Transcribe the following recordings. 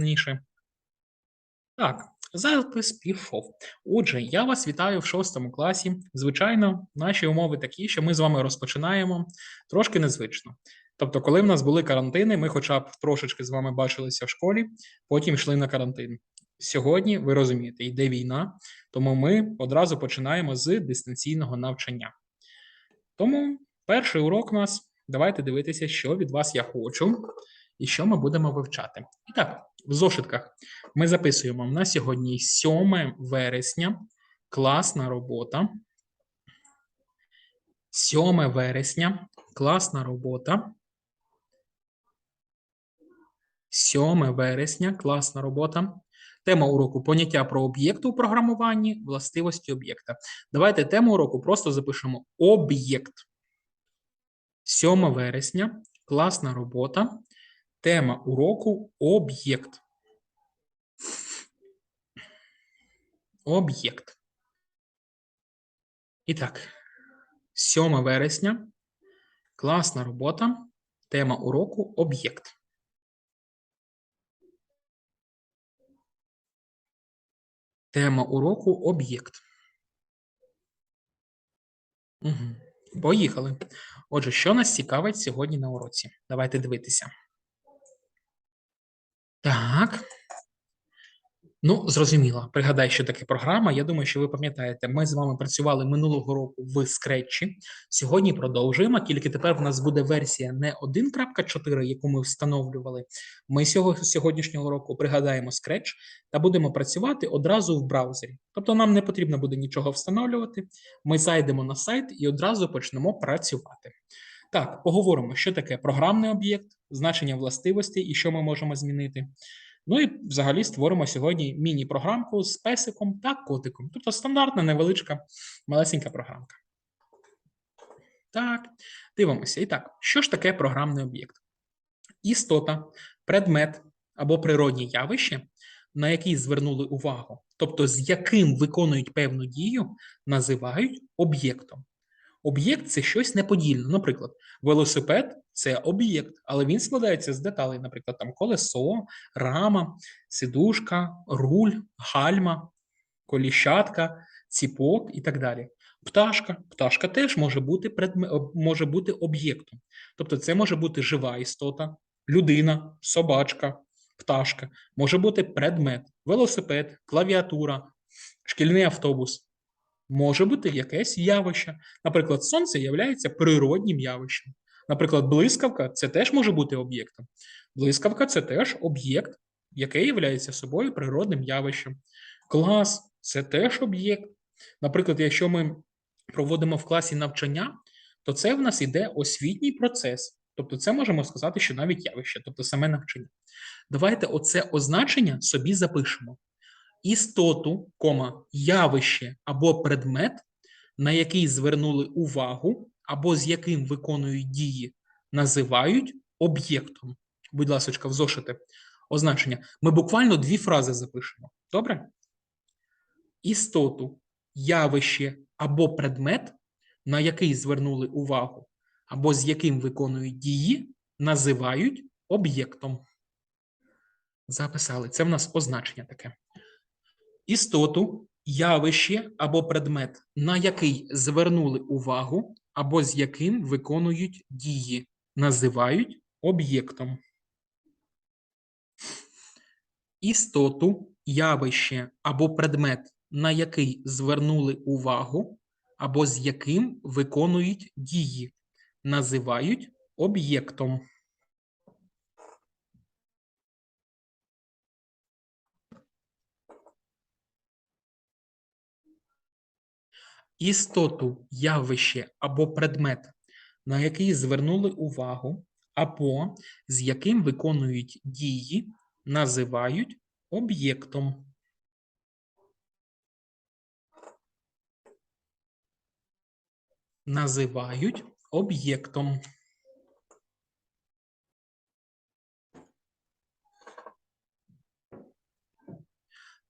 пізніше. Так, запис пішов. Отже, я вас вітаю в шостому класі. Звичайно, наші умови такі, що ми з вами розпочинаємо трошки незвично. Тобто, коли в нас були карантини, ми хоча б трошечки з вами бачилися в школі, потім йшли на карантин. Сьогодні, ви розумієте, йде війна, тому ми одразу починаємо з дистанційного навчання. Тому перший урок у нас. Давайте дивитися, що від вас я хочу і що ми будемо вивчати. І так, в зошитках ми записуємо на сьогодні 7 вересня. Класна робота. 7 вересня. Класна робота. 7 вересня. Класна робота. Тема уроку поняття про об'єкт у програмуванні, властивості об'єкта. Давайте тему уроку просто запишемо об'єкт. 7 вересня. Класна робота. Тема уроку об'єкт. Об'єкт. І так, 7 вересня. Класна робота. Тема уроку об'єкт. Тема уроку об'єкт. Угу. Поїхали. Отже, що нас цікавить сьогодні на уроці? Давайте дивитися. Так. Ну, зрозуміло. Пригадай, що таке програма. Я думаю, що ви пам'ятаєте, ми з вами працювали минулого року в скретчі. Сьогодні продовжуємо, тільки тепер в нас буде версія не 1.4, яку ми встановлювали. Ми сього- сьогоднішнього року пригадаємо скретч та будемо працювати одразу в браузері. Тобто нам не потрібно буде нічого встановлювати. Ми зайдемо на сайт і одразу почнемо працювати. Так, поговоримо, що таке програмний об'єкт, значення властивостей і що ми можемо змінити. Ну і взагалі створимо сьогодні міні-програмку з песиком та котиком. Тобто стандартна невеличка малесенька програмка. Так, дивимося. І так, що ж таке програмний об'єкт? Істота, предмет або природні явище, на які звернули увагу, тобто з яким виконують певну дію, називають об'єктом. Об'єкт це щось неподільне. Наприклад, велосипед це об'єкт, але він складається з деталей, наприклад, там колесо, рама, сидушка, руль, гальма, коліщатка, ціпок і так далі. Пташка. Пташка теж може бути предме... може бути об'єктом. Тобто, це може бути жива істота, людина, собачка, пташка, може бути предмет, велосипед, клавіатура, шкільний автобус. Може бути якесь явище. Наприклад, сонце є природнім явищем. Наприклад, блискавка це теж може бути об'єктом. Блискавка це теж об'єкт, який є собою природним явищем. Клас це теж об'єкт. Наприклад, якщо ми проводимо в класі навчання, то це в нас іде освітній процес. Тобто, це можемо сказати, що навіть явище, тобто саме навчання. Давайте оце означення собі запишемо істоту, кома, явище або предмет, на який звернули увагу, або з яким виконують дії, називають об'єктом. Будь ласка, в зошити означення. Ми буквально дві фрази запишемо. Добре? Істоту, явище або предмет, на який звернули увагу, або з яким виконують дії, називають об'єктом. Записали. Це в нас означення таке істоту, явище або предмет, на який звернули увагу, або з яким виконують дії, називають об'єктом. Істоту, явище або предмет, на який звернули увагу, або з яким виконують дії, називають об'єктом. Істоту, явище або предмет, на який звернули увагу, або з яким виконують дії, називають об'єктом. Називають об'єктом.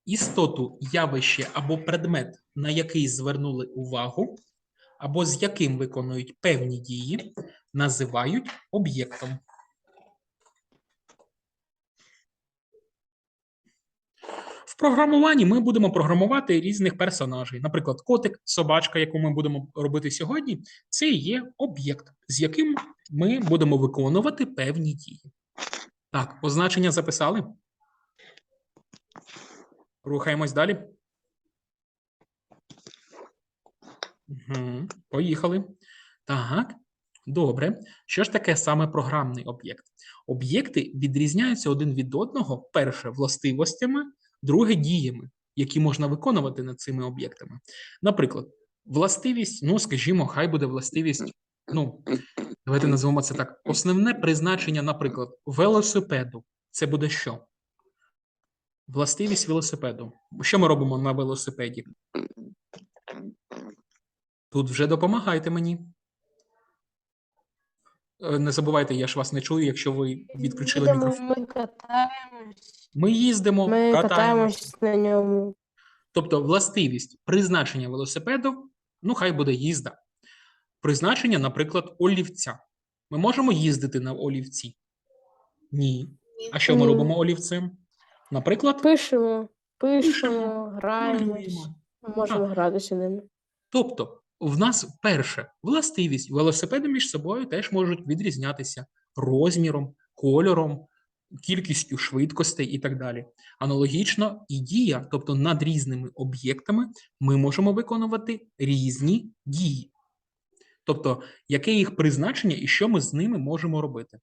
Істоту, явище або предмет, на який звернули увагу, або з яким виконують певні дії, називають об'єктом. В програмуванні ми будемо програмувати різних персонажей. Наприклад, котик, собачка, яку ми будемо робити сьогодні, це є об'єкт, з яким ми будемо виконувати певні дії. Так, означення записали. Рухаємось далі. Угу, поїхали. Так, добре. Що ж таке саме програмний об'єкт? Об'єкти відрізняються один від одного, перше, властивостями, друге діями, які можна виконувати над цими об'єктами. Наприклад, властивість, ну, скажімо, хай буде властивість, ну, давайте назвемо це так. Основне призначення, наприклад, велосипеду. Це буде що? Властивість велосипеду. Що ми робимо на велосипеді? Тут вже допомагайте мені. Е, Не забувайте, я ж вас не чую, якщо ви відключили Їдемо, мікрофон. Ми катаємось. Ми їздимо, Ми катаємось. катаємось на ньому. Тобто властивість призначення велосипеду, ну хай буде їзда. Призначення, наприклад, олівця. Ми можемо їздити на олівці? Ні. А що ми робимо олівцем? Наприклад, Пишемо, пишемо, граємось. Ми можемо гратися ними. Тобто, в нас перше властивість велосипеди між собою теж можуть відрізнятися розміром, кольором, кількістю швидкостей і так далі. Аналогічно, і дія, тобто над різними об'єктами, ми можемо виконувати різні дії. Тобто, яке їх призначення і що ми з ними можемо робити.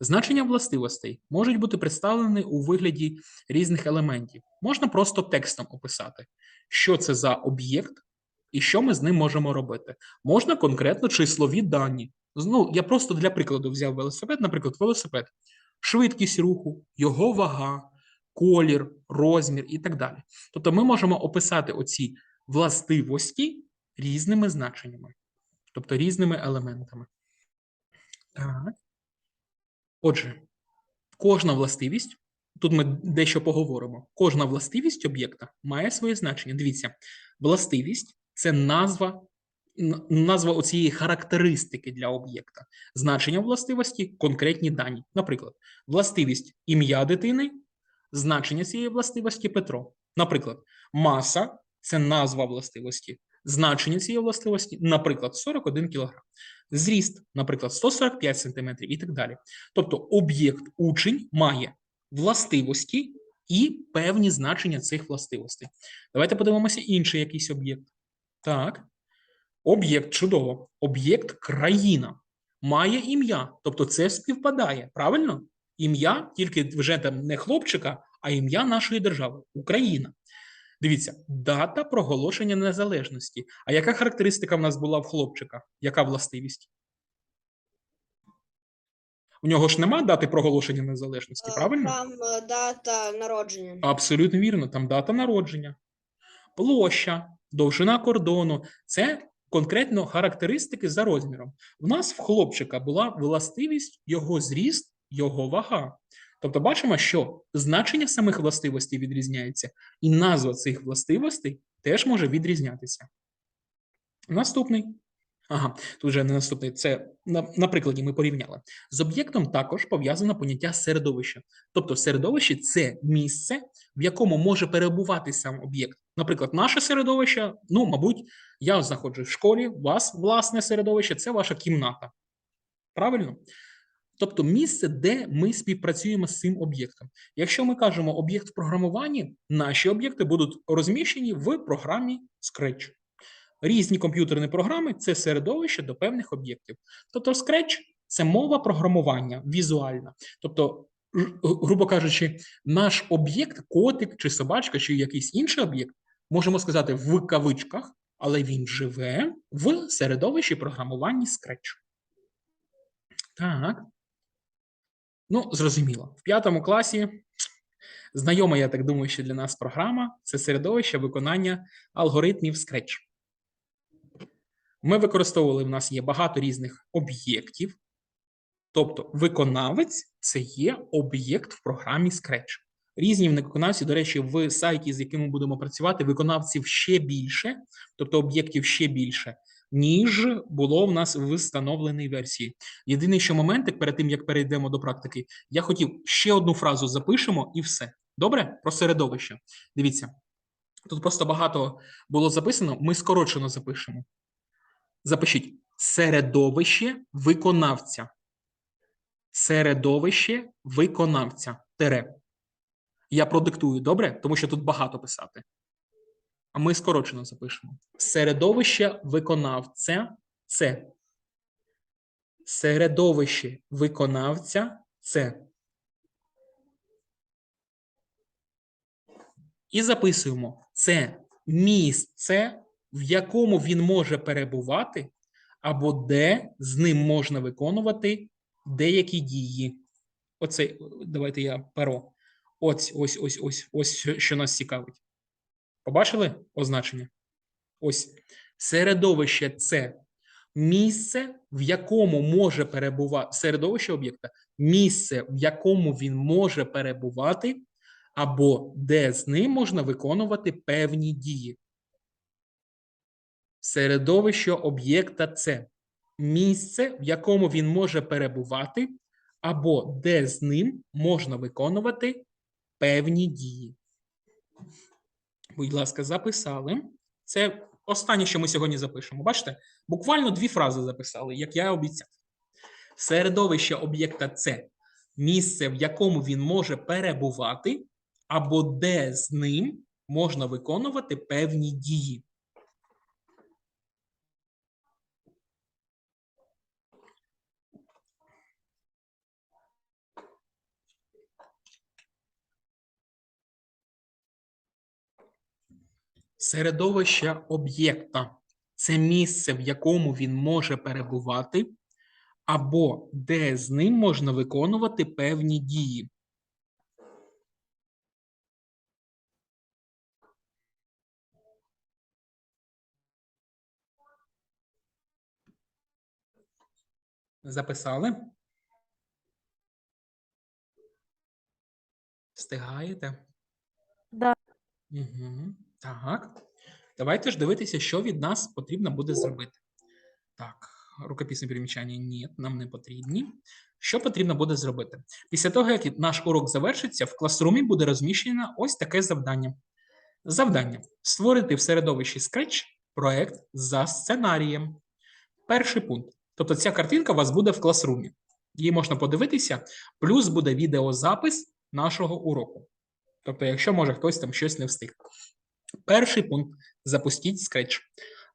Значення властивостей можуть бути представлені у вигляді різних елементів. Можна просто текстом описати, що це за об'єкт, і що ми з ним можемо робити. Можна конкретно числові дані. Ну, я просто для прикладу взяв велосипед, наприклад, велосипед, швидкість руху, його вага, колір, розмір і так далі. Тобто ми можемо описати оці властивості різними значеннями, тобто різними елементами. Так. Отже, кожна властивість, тут ми дещо поговоримо. Кожна властивість об'єкта має своє значення. Дивіться, властивість це назва, назва оцієї характеристики для об'єкта. Значення властивості конкретні дані. Наприклад, властивість ім'я дитини, значення цієї властивості Петро. Наприклад, маса це назва властивості. Значення цієї властивості, наприклад, 41 кг. Зріст, наприклад, 145 см і так далі. Тобто об'єкт учень має властивості і певні значення цих властивостей. Давайте подивимося інший якийсь об'єкт. Так. Об'єкт чудово. Об'єкт країна має ім'я, тобто це співпадає, правильно? Ім'я тільки вже там не хлопчика, а ім'я нашої держави Україна. Дивіться, дата проголошення незалежності. А яка характеристика в нас була в хлопчика? Яка властивість? У нього ж нема дати проголошення незалежності, Е, правильно? Там е, дата народження. Абсолютно вірно, там дата народження, площа, довжина кордону це конкретно характеристики за розміром. В нас в хлопчика була властивість його зріст, його вага. Тобто, бачимо, що значення самих властивостей відрізняється, і назва цих властивостей теж може відрізнятися. Наступний. Ага, тут вже не наступний. Це на, на прикладі ми порівняли. З об'єктом також пов'язано поняття середовища. Тобто, середовище це місце, в якому може перебувати сам об'єкт. Наприклад, наше середовище, ну, мабуть, я знаходжусь в школі, у вас власне середовище це ваша кімната. Правильно? Тобто місце, де ми співпрацюємо з цим об'єктом. Якщо ми кажемо об'єкт в програмуванні, наші об'єкти будуть розміщені в програмі Scratch. Різні комп'ютерні програми це середовище до певних об'єктів. Тобто, Scratch – це мова програмування візуальна. Тобто, грубо кажучи, наш об'єкт, котик чи собачка, чи якийсь інший об'єкт, можемо сказати в кавичках, але він живе в середовищі програмування Scratch. Так. Ну, зрозуміло. В п'ятому класі знайома, я так думаю, що для нас програма це середовище виконання алгоритмів Scratch. Ми використовували, в нас є багато різних об'єктів. Тобто, виконавець це є об'єкт в програмі Scratch. Різні виконавці, до речі, в сайті, з яким ми будемо працювати, виконавців ще більше, тобто об'єктів ще більше, ніж було в нас в встановленій версії. Єдиний що моментик перед тим, як перейдемо до практики, я хотів ще одну фразу запишемо і все. Добре? Про середовище. Дивіться. Тут просто багато було записано. Ми скорочено запишемо. Запишіть середовище виконавця. Середовище виконавця. Тере. Я продиктую, добре? Тому що тут багато писати. А ми скорочено запишемо. Середовище виконавця це. Середовище виконавця це. І записуємо це місце, в якому він може перебувати, або де з ним можна виконувати деякі дії. Оце, давайте я перо. Ось, ось, ось, ось, ось, що- нас цікавить. Побачили означення? Ось середовище це місце, в якому може перебувати середовище об'єкта, місце, в якому він може перебувати, або де з ним можна виконувати певні дії. Середовище об'єкта це місце, в якому він може перебувати, або де з ним можна виконувати певні дії. Будь ласка, записали. Це останнє, що ми сьогодні запишемо. Бачите? Буквально дві фрази записали, як я обіцяв. Середовище об'єкта це місце, в якому він може перебувати, або де з ним можна виконувати певні дії. Середовище об'єкта це місце, в якому він може перебувати, або де з ним можна виконувати певні дії. Записали? Встигаєте? Да. Угу. Так. Давайте ж дивитися, що від нас потрібно буде зробити. Так, рукописне перемічання ні, нам не потрібні. Що потрібно буде зробити? Після того, як наш урок завершиться, в класрумі буде розміщено ось таке завдання. Завдання: створити в середовищі Scratch проект за сценарієм. Перший пункт. Тобто ця картинка у вас буде в класрумі. Її можна подивитися, плюс буде відеозапис нашого уроку. Тобто, якщо може хтось там щось не встиг. Перший пункт запустіть Scratch.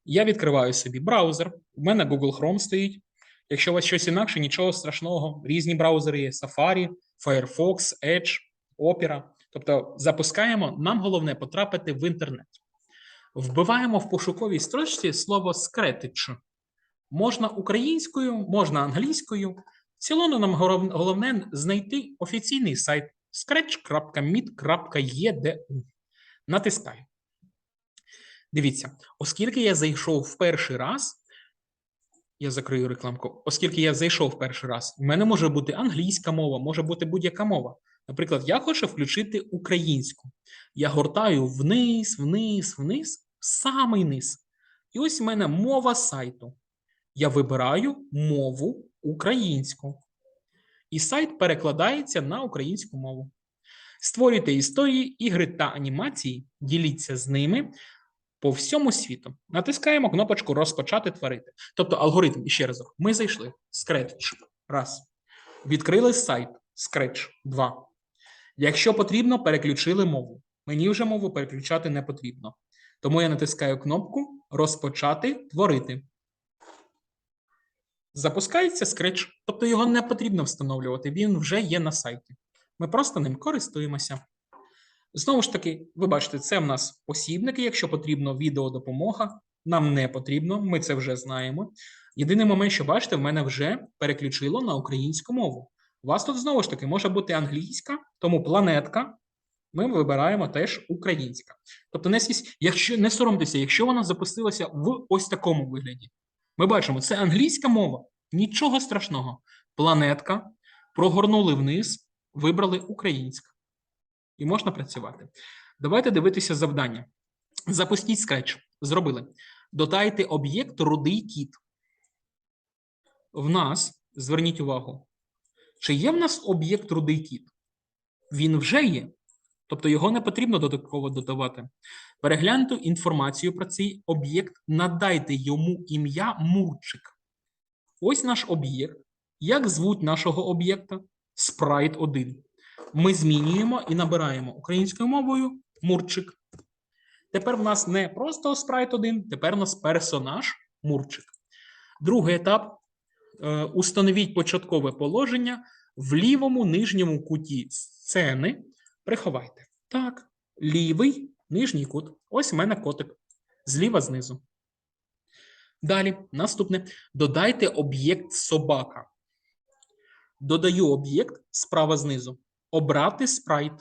Я відкриваю собі браузер. У мене Google Chrome стоїть. Якщо у вас щось інакше, нічого страшного. Різні браузери є: Safari, Firefox, Edge, Opera. Тобто запускаємо. Нам головне потрапити в інтернет. Вбиваємо в пошуковій строчці слово Scratch. Можна українською, можна англійською. В цілому нам головне знайти офіційний сайт scratch.mit.edu. Натискаю. Дивіться, оскільки я зайшов в перший раз, я закрию рекламку. Оскільки я зайшов в перший раз, в мене може бути англійська мова, може бути будь-яка мова. Наприклад, я хочу включити українську. Я гортаю вниз, вниз, вниз, самий низ. І ось в мене мова сайту. Я вибираю мову українську. І сайт перекладається на українську мову. Створюйте історії, ігри та анімації, діліться з ними по всьому світу. Натискаємо кнопочку Розпочати творити. Тобто алгоритм, і ще раз, ми зайшли. Scratch. Раз. Відкрили сайт Scratch. Два. Якщо потрібно, переключили мову. Мені вже мову переключати не потрібно. Тому я натискаю кнопку Розпочати творити. Запускається Scratch, тобто його не потрібно встановлювати, він вже є на сайті. Ми просто ним користуємося. Знову ж таки, ви бачите, це в нас посібники. Якщо потрібно відеодопомога, нам не потрібно, ми це вже знаємо. Єдиний момент, що бачите, в мене вже переключило на українську мову. У вас тут знову ж таки може бути англійська, тому планетка. Ми вибираємо теж українська. Тобто, не, якщо не соромтеся, якщо вона запустилася в ось такому вигляді. Ми бачимо, це англійська мова, нічого страшного. Планетка, прогорнули вниз, вибрали українська. І можна працювати. Давайте дивитися завдання. Запустіть Scratch. Зробили. Додайте об'єкт рудий кіт. В нас, зверніть увагу, чи є в нас об'єкт рудий кіт? Він вже є. тобто його не потрібно додатково додавати. Перегляньте інформацію про цей об'єкт, надайте йому ім'я Мурчик. Ось наш об'єкт. Як звуть нашого об'єкта? Sprite 1. Ми змінюємо і набираємо українською мовою Мурчик. Тепер в нас не просто Sprite 1, тепер у нас персонаж Мурчик. Другий етап. Е, Установіть початкове положення в лівому нижньому куті сцени. Приховайте. Так, лівий нижній кут. Ось в мене котик. Зліва знизу. Далі, наступне. Додайте об'єкт собака. Додаю об'єкт справа знизу. Обрати спрайт.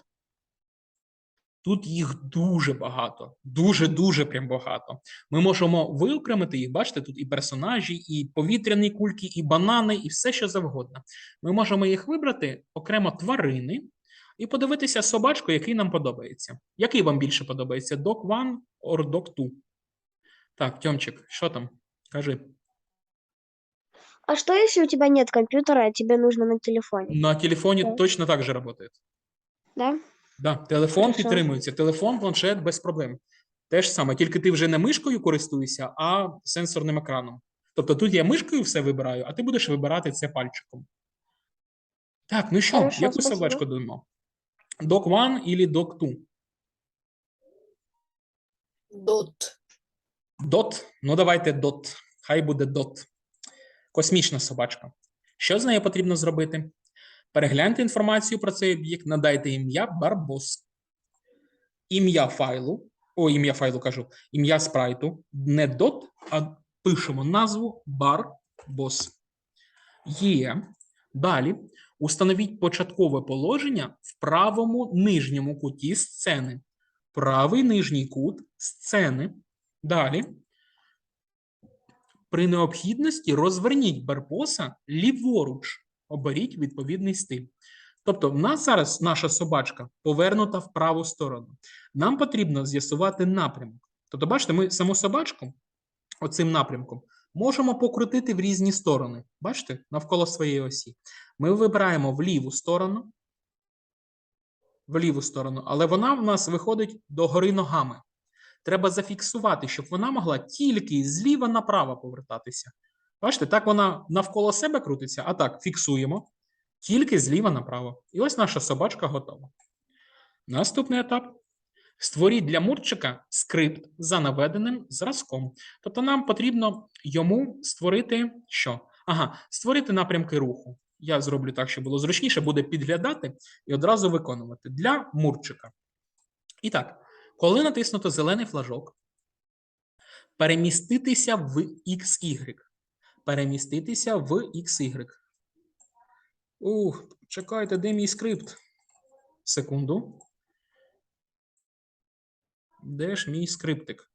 Тут їх дуже багато. Дуже-дуже прям багато. Ми можемо виокремити їх. Бачите, тут і персонажі, і повітряні кульки, і банани, і все, що завгодно. Ми можемо їх вибрати окремо тварини і подивитися собачку, який нам подобається. Який вам більше подобається? Dog 1 or Dog 2? Так, Тьомчик, що там? Кажи. А что, если у тебя нет компьютера, а тебе нужно на телефоне? На телефоні Так. точно так же працює. Да? Да, телефон Хорошо. підтримується. Телефон, планшет без проблем. Те ж саме, тільки ти вже не мишкою користуєшся, а сенсорним екраном. Тобто тут я мишкою все вибираю, а ти будеш вибирати це пальчиком. Так, ну що, Хорошо, яку спасибо. собачку даємо? Dog 1 или Dog 2? Дот. Дот? Ну, давайте дот. Хай буде дот. Космічна собачка. Що з нею потрібно зробити? Перегляньте інформацію про цей об'єкт, надайте ім'я Барбос. Ім'я файлу, о, ім'я файлу кажу, ім'я спрайту, не дот, а пишемо назву Барбос. Є. Далі установіть початкове положення в правому нижньому куті сцени. Правий нижній кут сцени. Далі. При необхідності розверніть барбоса ліворуч. Оберіть відповідний стиль. Тобто, в нас зараз наша собачка повернута в праву сторону. Нам потрібно з'ясувати напрямок. Тобто, бачите, ми саму собачку оцим напрямком можемо покрутити в різні сторони. Бачите, навколо своєї осі. Ми вибираємо в ліву сторону, в ліву сторону, але вона в нас виходить догори ногами. Треба зафіксувати, щоб вона могла тільки зліва направо повертатися. Бачите, так вона навколо себе крутиться, а так фіксуємо тільки зліва направо. І ось наша собачка готова. Наступний етап. Створіть для Мурчика скрипт за наведеним зразком. Тобто нам потрібно йому створити що? Ага, створити напрямки руху. Я зроблю так, щоб було зручніше, буде підглядати і одразу виконувати для Мурчика. І так, коли натиснуто зелений флажок, переміститися в XY. Переміститися в XY. Ух, чекайте, де мій скрипт? Секунду. Де ж мій скриптик?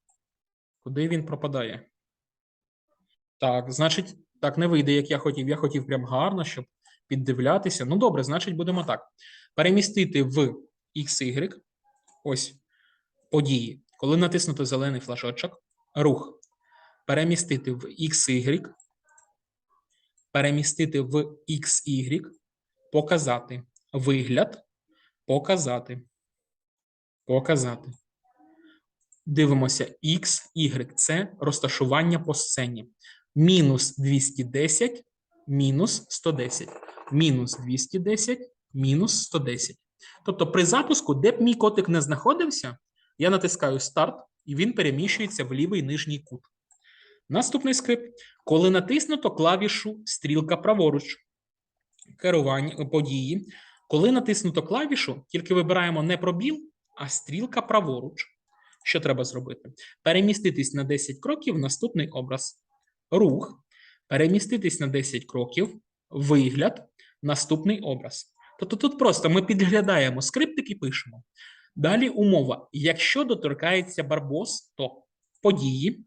Куди він пропадає? Так, значить, так не вийде, як я хотів. Я хотів прям гарно, щоб піддивлятися. Ну, добре, значить, будемо так. Перемістити в XY. Ось події. Коли натиснуто зелений флажочок, рух. Перемістити в XY. Перемістити в XY. Показати. Вигляд. Показати. Показати. Дивимося X, Y. Це розташування по сцені. Мінус 210, мінус 110. Мінус 210, мінус 110. Тобто при запуску, де б мій котик не знаходився, я натискаю старт, і він переміщується в лівий нижній кут. Наступний скрипт. Коли натиснуто клавішу стрілка праворуч, керування події. Коли натиснуто клавішу, тільки вибираємо не пробіл, а стрілка праворуч. Що треба зробити? Переміститись на 10 кроків в наступний образ. Рух. Переміститись на 10 кроків, вигляд, наступний образ. Тобто тут просто ми підглядаємо скриптик і пишемо. Далі умова. Якщо доторкається барбос, то події.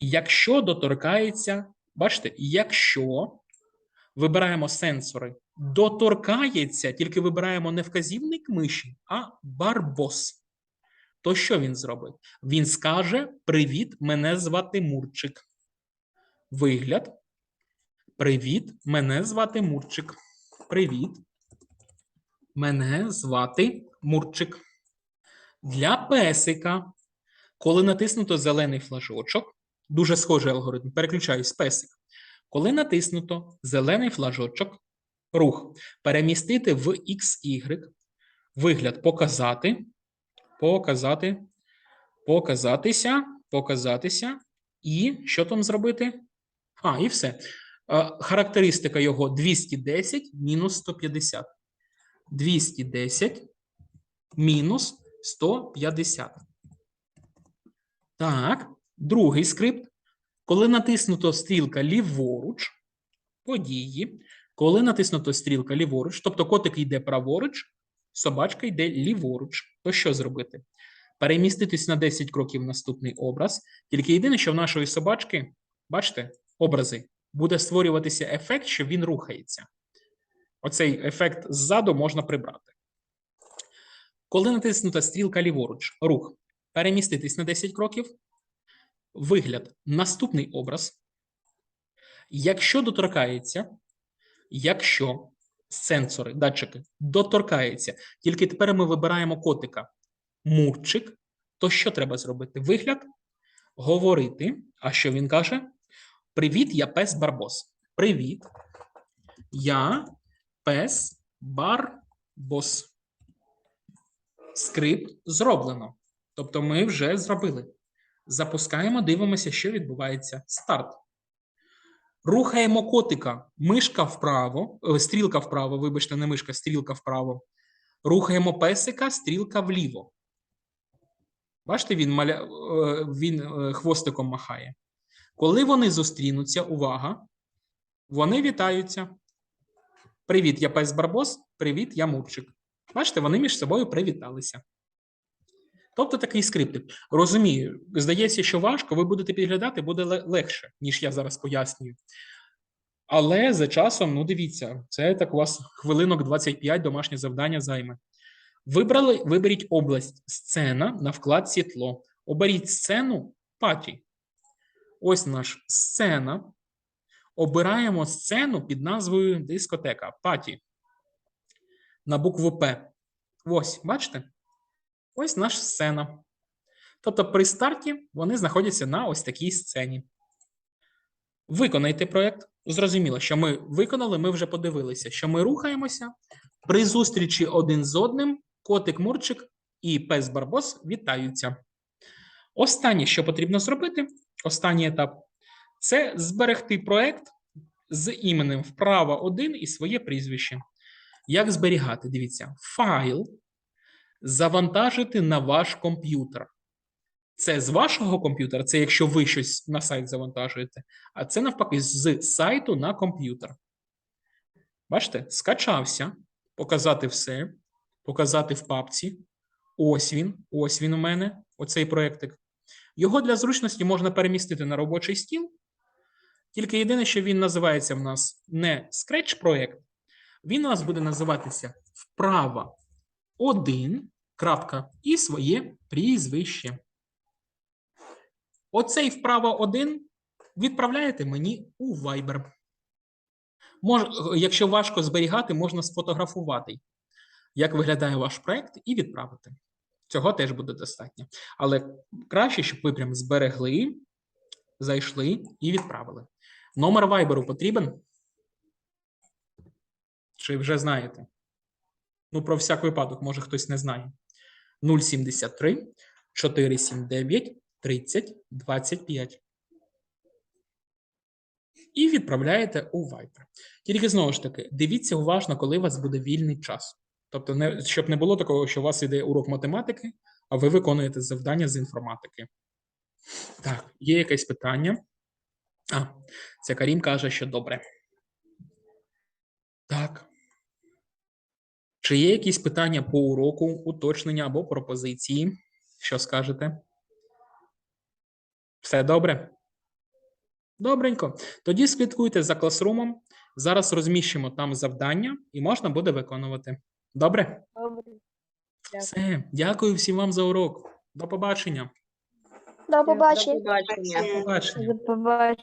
Якщо доторкається, бачите, якщо вибираємо сенсори, доторкається, тільки вибираємо не вказівник миші, а барбос. То що він зробить? Він скаже: Привіт, мене звати Мурчик. Вигляд. Привіт, мене звати Мурчик. Привіт. Мене звати Мурчик. Для песика, коли натиснуто зелений флажочок, дуже схожий алгоритм, переключаюсь песик. Коли натиснуто зелений флажочок, рух перемістити в XY, вигляд показати, показати, показатися, показатися, і що там зробити? А, і все. Е, Характеристика його 210 мінус 150. 210 мінус 150. Так, другий скрипт. Коли натиснуто стрілка ліворуч, події. Коли натиснуто стрілка ліворуч, тобто котик йде праворуч, собачка йде ліворуч. То що зробити? Переміститись на 10 кроків в наступний образ. Тільки єдине, що в нашої собачки, бачите, образи, буде створюватися ефект, що він рухається. Оцей ефект ззаду можна прибрати. Коли натиснута стрілка ліворуч, рух, переміститись на 10 кроків, вигляд, наступний образ. Якщо доторкається, якщо сенсори, датчики доторкаються, тільки тепер ми вибираємо котика мурчик, то що треба зробити? Вигляд, говорити. А що він каже? Привіт, я пес Барбос. Привіт. Я пес Барбос. Скрипт зроблено. Тобто ми вже зробили. Запускаємо, дивимося, що відбувається. Старт. Рухаємо котика. Мишка вправо, е, стрілка вправо, вибачте, не мишка, стрілка вправо. Рухаємо песика, стрілка вліво. Бачите, він, маля... е, він е, хвостиком махає. Коли вони зустрінуться, увага, вони вітаються. Привіт, я пес Барбос. Привіт, я Мурчик. Бачите, вони між собою привіталися. Тобто такий скриптик. Розумію, здається, що важко, ви будете підглядати, буде легше, ніж я зараз пояснюю. Але за часом, ну дивіться, це так у вас хвилинок 25 домашнє завдання займе. Вибрали, виберіть область сцена на вкладці тло. Оберіть сцену паті. Ось наш сцена. Обираємо сцену під назвою дискотека паті. На букву П. Ось, бачите? Ось наша сцена. Тобто при старті вони знаходяться на ось такій сцені. Виконайте проєкт. Зрозуміло, що ми виконали, ми вже подивилися, що ми рухаємося. При зустрічі один з одним котик Мурчик і пес Барбос вітаються. Останнє, що потрібно зробити, останній етап це зберегти проект з іменем вправо 1 і своє прізвище. Як зберігати? Дивіться, файл завантажити на ваш комп'ютер. Це з вашого комп'ютера, це якщо ви щось на сайт завантажуєте, а це навпаки з сайту на комп'ютер. Бачите, скачався, показати все, показати в папці. Ось він, ось він у мене, оцей проєктик. Його для зручності можна перемістити на робочий стіл. Тільки єдине, що він називається в нас не Scratch проєкт, він у нас буде називатися вправа 1, крапка, і своє прізвище. Оцей вправа 1 відправляєте мені у Viber. Мож, якщо важко зберігати, можна сфотографувати, як виглядає ваш проект, і відправити. Цього теж буде достатньо. Але краще, щоб ви прям зберегли, зайшли і відправили. Номер Viber потрібен? Чи вже знаєте? Ну, про всяк випадок, може хтось не знає. 073 479 30 25. І відправляєте у Viber. Тільки знову ж таки, дивіться уважно, коли у вас буде вільний час. Тобто, не, щоб не було такого, що у вас іде урок математики, а ви виконуєте завдання з інформатики. Так, є якесь питання? А, це Карім каже, що добре. Так. Чи є якісь питання по уроку, уточнення або пропозиції? Що скажете? Все добре? Добренько. Тоді слідкуйте за класрумом. Зараз розміщимо там завдання і можна буде виконувати. Добре? Добре. Дякую. Все. Дякую всім вам за урок. До побачення. До побачення. Побачення. До побачення. До побачення.